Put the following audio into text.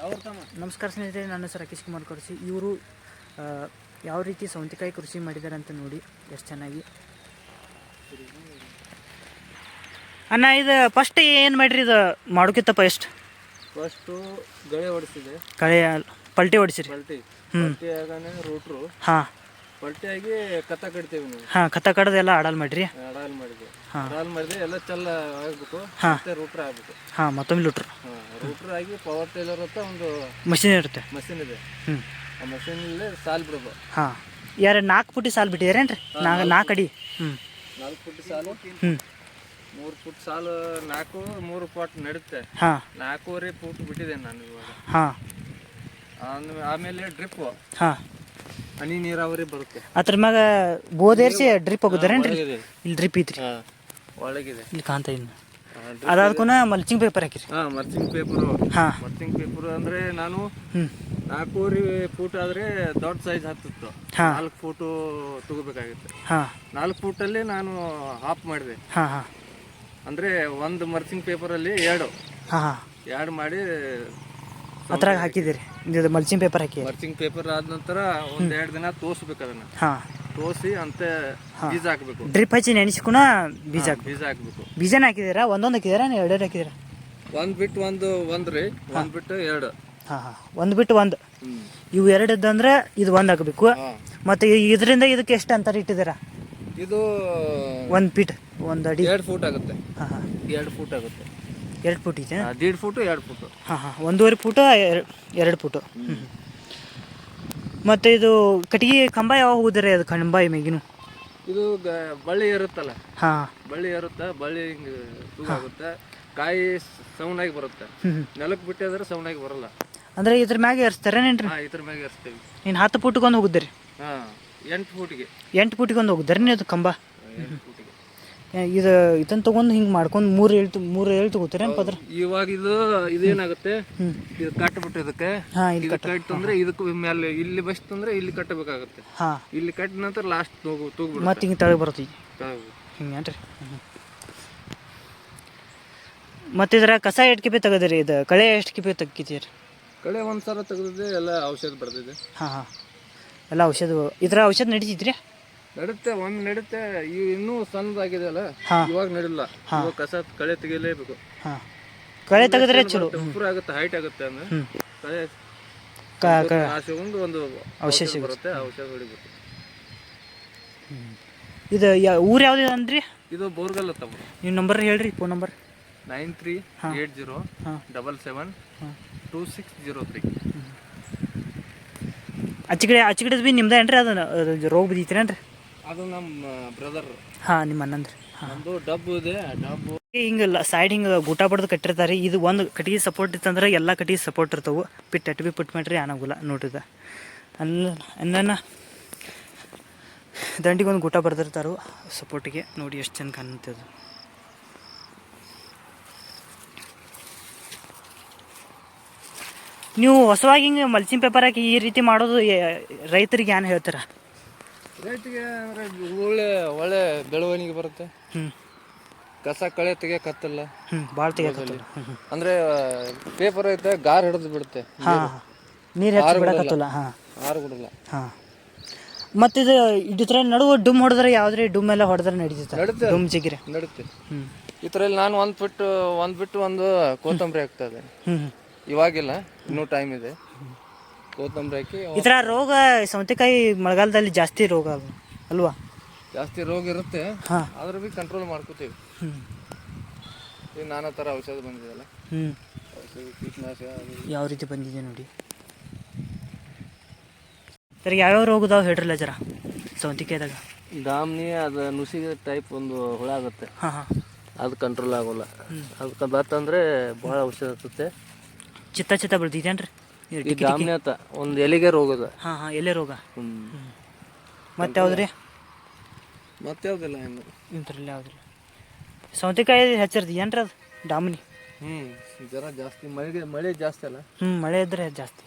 ನಮಸ್ಕಾರ ಸ್ನೇಹಿತರೆ ನನ್ನ ಹೆಸರು ರಾಕೇಶ್ ಕುಮಾರ್ ಕೃಷಿ ಇವರು ಯಾವ ರೀತಿ ಸೌಂತಿಕಾಯಿ ಕೃಷಿ ಮಾಡಿದ್ದಾರೆ ಅಂತ ನೋಡಿ ಎಷ್ಟು ಚೆನ್ನಾಗಿ. ಅಣ್ಣ ಇದು ಫಸ್ಟ್ ಏನು ಮಾಡ್ರಿ ಇದು? ಮಾಡೋಕಿತ್ತಪ್ಪ ಎಷ್ಟು? ಫಸ್ಟು ಗಳೆ ಹೊಡಿಸಿದೆ ಕಳೆ ಪಲ್ಟಿ ಹೊಡಿಸಿರಿ ಪಲ್ಟಿ. ಪಲ್ಟಿ ಆಗಾನೆ ರೂಟ್ರು. ಹಾಂ. ಪಲ್ಟಿ ಕತ ಕತ್ತ ಕಟ್ತೇವೆ ನಾವು. ಹಾಂ ಕತ್ತ ಕಡ್ದೆಲ್ಲ ಆಡಲ್ ಮಾಡ್ರಿ? ಅಡಾಲ್ ಮಾಡಿದ್ವಿ. ಹಾ. ಅಡಾಲ್ ಮಾಡಿದ್ರೆ ಎಲ್ಲ ಚೆಲ್ಲ ಆಗ್ಬಿಟ್ಟು ಹಾ. ಮತ್ತೆ ರೂಟ್ರ್ ಆಗ್ಬಿಟ್ಟು. ಹಾಂ ಮತ್ತೊಮ್ಮೆ ಲೂಟ್ರು. ಹಾಂ ರೂಟ್ರ್ ಆಗಿ ಪವರ್ ಟೈಲರ್ ಅಂತ ಒಂದು ಮಷಿನ್ ಇರುತ್ತೆ. ಮಷಿನ್ ಇದೆ. ಹ್ಞೂ ಆ ಮಷೀನಲ್ಲೇ ಸಾಲ್ ಬಿಡೋದು ಹಾಂ. ಯಾರು ನಾಲ್ಕು ಪುಟ್ಟಿ ಸಾಲು ಬಿಟ್ಟಿದ್ದೀರೇನ್ರಿ? ನಾಲ್ಕು ನಾಲ್ಕು ಅಡಿ ಹ್ಞೂ ನಾಲ್ಕು ಫುಟ್ ಸಾಲು. ಹ್ಞೂ ಮೂರು ಫುಟ್ ಸಾಲು ನಾಲ್ಕು ಮೂರು ಪಾಟ್ ನಡುತ್ತೆ. ಹಾಂ. ನಾಲ್ಕೂವರೆ ಫುಟ್ ಬಿಟ್ಟಿದ್ದೇನೆ ನಾನು ಇವಾಗ. ಹಾಂ. ಆಮೇಲೆ- ಡ್ರಿಪ್ಪು ಡ್ರಿಪ್ ಹಾಂ. ಹನಿ ನೀರಾವರಿ ಬರುತ್ತೆ. ಅದ್ರ ಮ್ಯಾಗ ಬೋದೇರ್ಸಿ ಡ್ರಿಪ್ ಹೋಗುದಾರೇನ್ರಿ ಒಳಗಿದೆ. ಇಲ್ಲಿ ಡ್ರಿಪ್ ಐತ್ರಿ. ಹಾಂ ಒಳಗಿದೆ. ಇಲ್ಲಿ ಕಾಣ್ತಾ ಇನ್ನು ಹಾ, ಅದಾದ್ಕೂನ ಮಲ್ಚಿಂಗ್ ಪೇಪರ್ ಹಾಕಿರಿ. ಹಾ ಮರ್ಚಿಂಗ್ ಪೇಪರು ಹಾ. ಮರ್ಚಿಂಗ್ ಪೇಪರ್ ಅಂದ್ರೆ ನಾನು ನಾಲ್ಕೂವರೆ ಫೂಟ್ ಆದ್ರೆ ದೊಡ್ಡ ಸೈಜ್ ಹತ್ತಿತ್ತು. ಹಾ. ನಾಲ್ಕು ಫೂಟು ತಗೋಬೇಕಾಗಿತ್ತು. ಹಾಂ. ನಾಲ್ಕು ಫೂಟಲ್ಲಿ ನಾನು ಹಾಫ್ ಮಾಡಿದೆ. ಹಾಂ ಹಾಂ. ಅಂದ್ರೆ ಒಂದು ಮರ್ಚಿಂಗ್ ಪೇಪರಲ್ಲಿ ಎರಡು. ಹಾಂ ಹಾಂ. ಎರಡು ಮಾಡಿ ಅದ್ರಾಗ ಹಾಕಿದಿರಿ ಇದು ಮಲ್ಚಿಂಗ್ ಪೇಪರ್ ಹಾಕಿ. ಮರ್ಚಿಂಗ್ ಪೇಪರ್ ಆದ ನಂತರ ಒಂದ್ ಎರಡು ದಿನ ತೋರ್ಸ್ಬೇಕು ಅದನ್ನ. ಹಾಂ. ತೋಸಿ ಅಂತ ಬೀಜ ಹಾಕ್ಬೇಕು. ಡ್ರಿಪ್ ಹಚ್ಚಿ ನೆನೆಸ್ಕೊಣ ಬೀಜ ಹಾಕಿ ಬೀಜ ಹಾಕ್ಬೇಕು. ಬೀಜನ ಹಾಕಿದಿರಾ ಒಂದೊಂದು ಹಾಕಿದಿರಾ ಎರಡೆರಡು ಹಾಕಿದಿರಾ ಒಂದ್ ಬಿಟ್ಟು ಒಂದು ಒಂದ್ರಿ ಒಂದ್ ಬಿಟ್ಟು ಎರಡು. ಹಾ ಹಾಂ. ಒಂದು ಬಿಟ್ಟು ಒಂದು. ಹ್ಮ್. ಇವು ಎರಡು ಇದ್ದಂದ್ರೆ ಇದು ಒಂದು ಹಾಕಬೇಕು. ಮತ್ತೆ ಮತ್ತು ಇದರಿಂದ ಇದಕ್ಕೆ ಎಷ್ಟು ಅಂತರ ಇಟ್ಟಿದ್ದೀರಾ? ಇದು ಒಂದು ಫೀಟ್ ಒಂದು ಅಡಿ. ಎರಡು ಫೂಟ್ ಆಗುತ್ತೆ. ಹಾಂ ಹಾಂ. ಎರಡು ಫೂಟ್ ಆಗುತ್ತೆ. ಎರಡು ಫುಟ್ ಇದೆ? ದೀಡ್ ಫೂಟು ಎರಡು ಫೂಟು. ಹಾಂ ಹಾಂ. ಒಂದೂವರೆ ಫುಟು ಎರಡು ಫೂಟು. ಮತ್ತು ಇದು ಕಟ್ಟಿಗೆ ಕಂಬ ಯಾವಾಗ ಹೋಗುದ್ರಿ ಅದು ಕಂಬ ಮೇಗಿನು? ಇದು ಬಳ್ಳಿ ಇರುತ್ತಲ್ಲ? ಹಾಂ. ಬಳ್ಳಿ ಇರುತ್ತೆ? ಬಳ್ಳಿ ಹಿಂಗೆ ಆಗುತ್ತೆ ಕಾಯಿ ಸೌಂಡ್ ಆಗಿ ಬರುತ್ತೆ. ನೆಲಕ್ಕೆ ಬಿಟ್ಟಿದ್ರೆ ಸೌಂಡ್ ಆಗಿ ಬರಲ್ಲ. ಅಂದ್ರೆ ಇದ್ರ ಮ್ಯಾಗೆ ಏರಿಸ್ತಾರೆ ಹಾ ಇದ್ರ ಮ್ಯಾಗೆ ಇರ್ತೀವಿ ನೀನು ಹತ್ತು ಫುಟ್ಗೊಂದು ಹೋಗುದ್ರಿ ಹಾಂ ಎಂಟು ಫೂಟಿಗೆ. ಎಂಟು ಫುಟಿಗೊಂದು ಹೋಗುದ್ರಿ ನೀವು ಅದು ಕಂಬ? ಇದು ಇದನ್ನ ತಗೊಂಡು ಹಿಂಗೆ ಮಾಡ್ಕೊಂಡು ಮೂರು ಹೇಳ್ತು ಮೂರು ಹೇಳ್ ತಗೋತಾರೆ ಪದ್ರ? ಇವಾಗ ಇದು ಇದೇನಾಗುತ್ತೆ? ಇದು ಕಟ್ಬಿಟ್ಟು ಇದಕ್ಕೆ. ಹಾಂ ಇಲ್ಲಿ ಕಟ್ಟಂದ್ರೆ ಇದಕ್ಕೆ ಮೇಲೆ ಇಲ್ಲಿ ಬಸ್ತಂದ್ರೆ ಇಲ್ಲಿ ಕಟ್ಟಬೇಕಾಗುತ್ತೆ. ಹಾಂ. ಇಲ್ಲಿ ಕಟ್ಟಿದ ನಂತರ ಲಾಸ್ಟ್ ತಗೋ ಮತ್ತೆ ತೂಗ್ಬಿಡುತ್ತೆ ಹಿಂಗೆ ತಳಗೆ ಬರುತ್ತೆ ಕೆಳಗೆ. ಹಿಂಗೇನ್ರಿ ಮತ್ತು ಇದ್ರ ಕಸ ಎಷ್ಟು ಕಿಪಿ ತೆಗದಿರಿ? ಇದು ಕಳೆ ಎಷ್ಟು ಕಿಪಿ ತೆಗಿತೀರಿ ಕಳೆ ಒಂದ್ಸಲ ತೆಗೆದಿದೆ ಎಲ್ಲ ಔಷಧ ಬರ್ತಿದೆ ಹಾಂ ಹಾಂ. ಎಲ್ಲ ಔಷಧ ಇದ್ರ ಔಷಧ ನಡೀತಿದ್ರಿ ನಡುತ್ತೆ ಒಂದ್ ನಡುತ್ತೆ ಇನ್ನೂ ಸಣ್ಣದಾಗಿದೆ ಅಲ್ಲ ಹಾ. ಇವಾಗ ನಡಿಲ್ಲ. ಇವಾಗ ಕಸ ಕಳೆ ತೆಗಿಲೇಬೇಕು ಹಾಂ. ಕಳೆ ತೆಗೆದ್ರೆ ಚಲೋ. ಇಂಪ್ರೂವ್ ಆಗುತ್ತೆ ಹೈಟ್ ಆಗುತ್ತೆ ಅಂದ್ರೆ. ಕಳೆ ಕ ಕ ನಾಶಗೊಂಡು ಒಂದು ಔಷಧ ಬರುತ್ತೆ ಆ ಔಷಧ ಹೊಡಿಬೇಕು. ಇದು ಯಾ ಊರು ಯಾವ್ದು ಅಂದ್ರಿ? ಇದು ಬೋರ್ಗಲ್ ತಮ್ಮ ನೀವು ನಂಬರ್ ಹೇಳ್ರಿ phone number. Nine three eight zero ಹಾಂ. ಡಬಲ್ ಸೆವೆನ್ ಹಾಂ. Two six zero three. ಆಚೆ ಕಡೆ ಕಡೆ ಬಿ ನಿಮ್ದು ಏನ್ರಿ ಅದನ್ನ ಅದು ರೋಗ ಬಿದ್ದೀರೇನ್ರಿ ಅದು ನಮ್ಮ ಬ್ರದರ್ ಹಾಂ ನಿಮ್ಮ ಅಣ್ಣಂದ್ರಿ ನಮ್ದು ಡಬ್ಬು ಇದೆ ಡಬ್ಬು. ಹಿಂಗೆ ಸೈಡ್ ಹಿಂಗೆ ಗೂಟ ಬಡ್ದು ಕಟ್ಟಿರ್ತಾರೆ. ಇದು ಒಂದು ಕಟ್ಟಿಗೆ ಸಪೋರ್ಟ್ ಇತ್ತಂದ್ರೆ ಎಲ್ಲ ಕಟ್ಟಿಗೆ ಸಪೋರ್ಟ್ ಇರ್ತವೆ. ಪಿಟ್ ಅಟ್ ಬಿ ಪುಟ್ ಮಾಡ್ರಿ ಆನಾಗುಲ್ಲ ನೋಡಿದ. ಅಲ್ಲ ಅನ್ನ ದಂಡಿಗೆ ಒಂದು ಗೂಟ ಬಡ್ದಿರ್ತಾರೋ ಸಪೋರ್ಟಿಗೆ ನೋಡಿ ಎಷ್ಟು ಚಂದ ಅದು. ನೀವು ಹೊಸವಾಗಿ ಹಿಂಗೆ ಮಲ್ಚಿಂಗ್ ಪೇಪರ್ ಹಾಕಿ ಈ ರೀತಿ ಮಾಡೋದು ರೈತರಿಗೆ ಏನು ಹೇಳ್ತೀರ? ರೈತಿಗೆ ಅಂದರೆ ಒಳ್ಳೆ ಒಳ್ಳೆ ಬೆಳವಣಿಗೆ ಬರುತ್ತೆ. ಹ್ಞೂ ಕಸ ಕಳೆ ತೆಗಿಯಕತ್ತಲ್ಲ ಹ್ಞೂ ಭಾಳ ತೆಗಿಯಕತ್ತಲ್ಲ ಅಂದ್ರೆ ಪೇಪರ್ ಐತೆ ಗಾರ್ ಹಿಡಿದು ಬಿಡುತ್ತೆ. ಹಾಂ ನೀರು. ಹೆಚ್ಚು ಬಿಡಕತ್ತಲ್ಲ ಹಾಂ. ಆರು ಬಿಡಲ್ಲ. ಹಾಂ. ಮತ್ತು ಇದು ಇದ್ರ ನಡುವೆ ಡುಮ್ ಹೊಡೆದ್ರೆ ಯಾವ್ದ್ರಿ? ಡುಮ್ ಎಲ್ಲ ಹೊಡೆದ್ರೆ ನಡೀತೈತೆ. ನಡುತ್ತೆ. ಡುಮ್ ಜಿಗಿರೆ. ನಡುತ್ತೆ ಹ್ಞೂ ಈ ಥರ ನಾನು ಒಂದು ಬಿಟ್ಟು ಒಂದು ಬಿಟ್ಟು ಒಂದು ಕೊತ್ತಂಬರಿ ಹಾಕ್ತಾ ಇದೆ ಇವಾಗಿಲ್ಲ ಇನ್ನೂ ಟೈಮ್ ಇದೆ. ಕೊತ್ತಂಬರಿ ಹಾಕಿ ಈ ಥರ ರೋಗ ಸೌತೆಕಾಯಿ ಮಳೆಗಾಲದಲ್ಲಿ ಜಾಸ್ತಿ ರೋಗ ಅಲ್ವಾ? ಜಾಸ್ತಿ ರೋಗ ಇರುತ್ತೆ ಹಾಂ. ಆದ್ರೂ ಭೀ ಕಂಟ್ರೋಲ್ ಮಾಡ್ಕೋತೀವಿ. ಈಗ ನಾನಾ ಥರ ಔಷಧ ಬಂದಿದೆಯಲ್ಲ? ಹ್ಞೂ ಔಷಧ ಅದು ಯಾವ ರೀತಿ ಬಂದಿದೆ ನೋಡಿ. ಸರ್ ಯಾವ್ಯಾವ ರೋಗ ಇದಾವೆ ಹೇಳ್ರಲ್ಲ ಜರ ಸೌತಿಕಾಯ್ದಾಗ? ದಾಮ್ನಿ ಅದು ನುಸಿಗೆ ಟೈಪ್ ಒಂದು ಹುಳ ಆಗುತ್ತೆ. ಹಾಂ ಹಾಂ. ಅದು ಕಂಟ್ರೋಲ್ ಆಗೋಲ್ಲ. ಅದಕ್ಕೆ ಬರ್ತಂದ್ರೆ ಭಾಳ ಔಷಧ ಹತ್ತುತ್ತೆ ಚಿತ್ತ ಚಿತ್ತ ಬೆಳ್ದಿದ್ದೇನ್ರಿ ದಾಮ್ನಿ ಆತ ಒಂದು ಎಲೆಗೆ ರೋಗದ ಹಾಂ ಹಾಂ ಎಲೆ ರೋಗ. ಮತ್ತೆ ಯಾವ್ದ್ರಿ? ಮತ್ತೆ ಯಾವುದಿಲ್ಲ ಇನ್ನು? ಇಂಥರಲ್ಲಿ ಯಾವುದಿಲ್ಲ ಸೌತೆಕಾಯಿ ಹೆಚ್ಚಿರ್ತಿ ಏನ್ರಿ ಅದು? ಡಾಮಿನಿ ಹ್ಞೂ ಜರ ಜಾಸ್ತಿ ಮಳೆಗೆ ಮಳೆ ಜಾಸ್ತಿ ಅಲ್ಲ? ಹ್ಞೂ ಮಳೆ ಇದ್ರೆ ಜಾಸ್ತಿ.